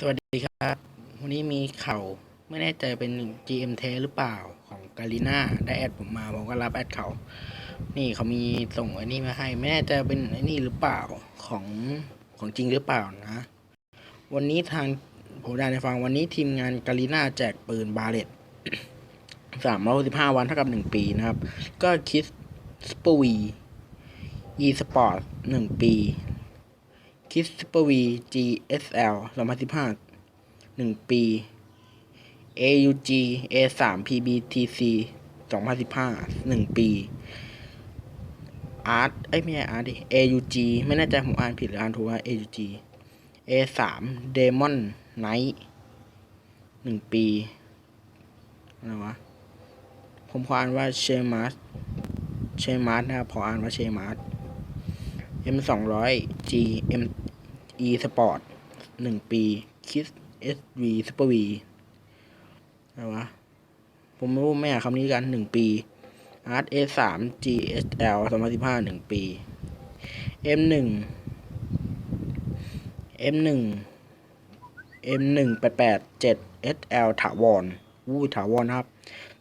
สวัสดีครับ วันนี้มีเข่าไม่แน่ใจเป็น GM แท้หรือเปล่าของกาลิน่าได้แอดผมมาผมก็รับแอดเขา นี่เขามีส่งไอ้นี่มาให้ ไม่แน่ใจเป็นไอ้นี่หรือเปล่าของของจริงหรือเปล่านะ วันนี้ทางผมได้ในฟังวันนี้ทีมงานกาลิน่าแจกปืนบาเลตสามร้อยสิบห้าวันเท่ากับหนึ่งปีนะครับ ก็คิดสปูวี e สปอร์ตหนึ่งปี คิสเปอร์วี GSL 2015 1 ปี AUG A3 PBTC 2015 1 ปี Art เอ้ยไม่ใช่ Art ดิ AUG ไม่แน่ใจผมอ่านผิดหรืออ่านถูกว่า AUG A3 Demon Knight 1 ปีอะไรวะ ผมขออ่านว่าเชมาร์เชมาร์นะครับพออ่านว่าเชมาร์ M สองร้อย G M E Sport หนึ่งปี Kiss S V Super V อะไรวะ ผมไม่รู้ไม่อ่านคำนี้กันหนึ่งปี Art A สาม G S L สองพันสิบห้าหนึ่งปี M หนึ่ง M หนึ่ง M หนึ่งแปดแปดเจ็ด S L ถาวรวู้ถาวรนครับ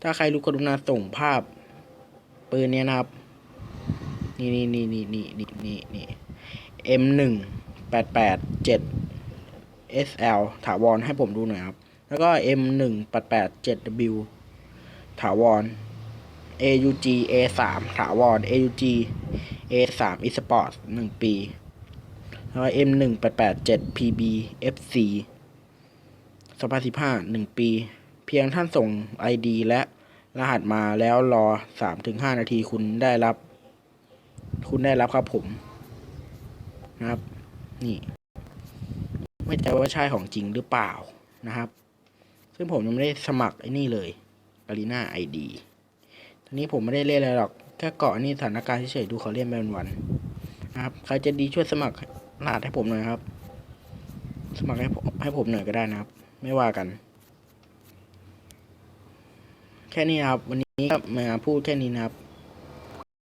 ถ้าใครรู้กรุณาส่งภาพปืนเนี้ยนะครับ นี่นี่นี่นี่นี่นี่นี่นี่ M หนึ่งแปดแปดเจ็ด SL ถาวรให้ผมดูหน่อยครับ แล้วก็ M หนึ่งแปดแปดเจ็ด W ถาวร AUG A สามถาวร AUG A สาม eSport หนึ่งปี แล้วก็ M หนึ่งแปดแปดเจ็ด PB FC สองพันสิบห้าหนึ่งปี เพียงท่านส่ง ID และรหัสมาแล้วรอสามถึงห้านาทีคุณได้รับ คุณได้รับครับผมนะครับ นี่ ไม่ใจว่าใช่ของจริงหรือเปล่านะครับ ซึ่งผมยังไม่ได้สมัครไอ้นี่เลยกาลิน่าไอดีทีนี้ผมไม่ได้เล่นอะไรหรอก แค่เกาะนี่สถานการณ์เฉยๆดูเขาเล่นไปวันๆนะครับ ใครจะดีช่วยสมัครรหัสให้ผมหน่อยครับ สมัครให้ผมให้ผมหน่อยก็ได้นะครับ ไม่ว่ากัน แค่นี้ครับ วันนี้มาพูดแค่นี้นะครับ